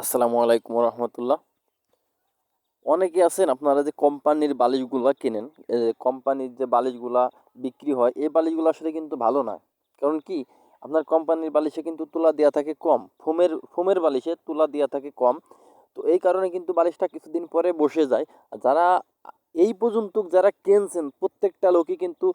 আসসালামু আলাইকুম রহমতুল্লাহ অনেকে আছেন আপনারা যে কোম্পানির বালিশগুলা কেনেন কোম্পানির যে বালিশগুলা বিক্রি হয়, এই বালিশগুলো আসলে কিন্তু ভালো না। কারণ কি? আপনার কোম্পানির বালিশে কিন্তু তুলা দেওয়া থাকে কম, ফোমের ফোমের বালিশে তুলা দেওয়া থাকে কম। তো এই কারণে কিন্তু বালিশটা কিছুদিন পরে বসে যায়। যারা এই পর্যন্ত যারা কিনছেন, প্রত্যেকটা লোকই কিন্তু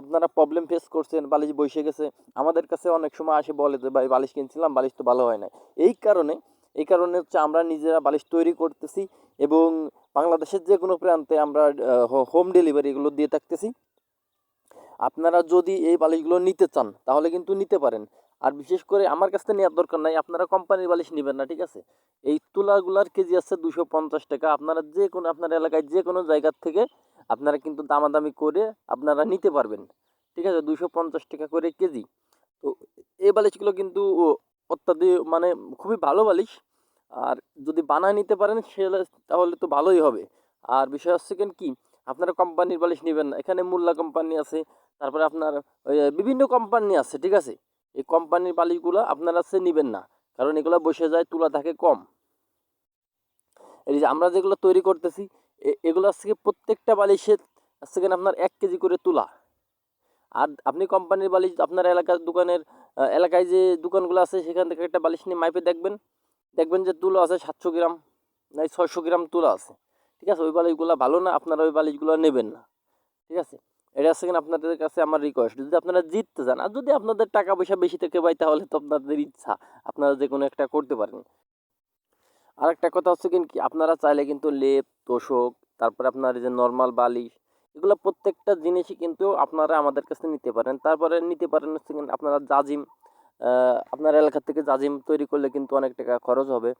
আপনারা প্রবলেম ফেস করছেন, বালিশ বসে গেছে। আমাদের কাছে অনেক সময় আসে বলে যে, ভাই, বালিশ কিনছিলাম, বালিশ তো ভালো হয় না এই কারণে এই কারণে হচ্ছে আমরা নিজেরা বালিশ তৈরি করতেছি এবং বাংলাদেশের যে কোনো প্রান্তে আমরা হোম ডেলিভারি এগুলো দিয়ে থাকতেছি। আপনারা যদি এই বালিশগুলো নিতে চান, তাহলে কিন্তু নিতে পারেন। আর বিশেষ করে আমার কাছ নেওয়ার দরকার নাই, আপনারা কোম্পানির বালিশ নেবেন না, ঠিক আছে? এই তুলাগুলার কেজি আছে দুশো পঞ্চাশ টাকা। আপনারা যে কোনো আপনার এলাকায় যে কোনো জায়গার থেকে আপনারা কিন্তু দামাদামি করে আপনারা নিতে পারবেন। ঠিক আছে? দুশো পঞ্চাশ টাকা করে কেজি। তো এই বালিশগুলো কিন্তু অত্যাধিক মানে খুবই ভালো বালিশ। আর যদি বানায় নিতে পারেন সেলে তাহলে তো ভালোই হবে। আর বিষয় হচ্ছে কেন কি, আপনারা কোম্পানির বালিশ নেবেন না। এখানে মোল্লা কোম্পানি আছে, তারপরে আপনার বিভিন্ন কোম্পানি আছে, ঠিক আছে? এই কোম্পানির বালিশগুলো আপনারা সে নেবেন না, কারণ এগুলো বসে যায়, তুলা থাকে কম। এই যে আমরা যেগুলো তৈরি করতেছি এগুলো আজকে প্রত্যেকটা বালিশের আজকে আপনার এক কেজি করে তুলা। আর আপনি কোম্পানির বালিশ, আপনার এলাকার দোকানের এলাকায় যে দোকানগুলো আছে, সেখান থেকে একটা বালিশ নিয়ে মাইপে দেখবেন। দেখবেন যে তুলো আছে সাতশো গ্রাম, নাই ছয়শো গ্রাম তুলো আছে। ঠিক আছে? ওই বালিশগুলো ভালো না, আপনারা ওই বালিশগুলো নেবেন না। ঠিক আছে? এটা হচ্ছে কিনা আপনাদের কাছে আমার রিকোয়েস্ট যদি আপনারা জিততে চান, আর যদি আপনাদের টাকা পয়সা বেশি থেকে পাই তাহলে তো আপনাদের ইচ্ছা। আপনারা যে কোনো একটা করতে পারেন। আর একটা কথা হচ্ছে কি, আপনারা চাইলে কিন্তু লেপ, তোষক, তারপরে আপনার যে নর্মাল বালিশ, এগুলো প্রত্যেকটা জিনিসই কিন্তু আপনারা আমাদের কাছে নিতে পারেন। তারপরে নিতে পারেন হচ্ছে আপনারা জাজিম আপনার এলাকা থেকে জাজিম তৈরি করলে কিন্তু অনেক টাকা খরচ হবে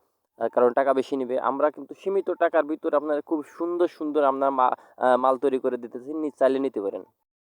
কারণ টাকা বেশি নিবে। আমরা কিন্তু সীমিত টাকার ভিতরে আপনার খুব সুন্দর সুন্দর আপনার মাল তৈরি করে দিতেছি চাইলে নিতে পারেন।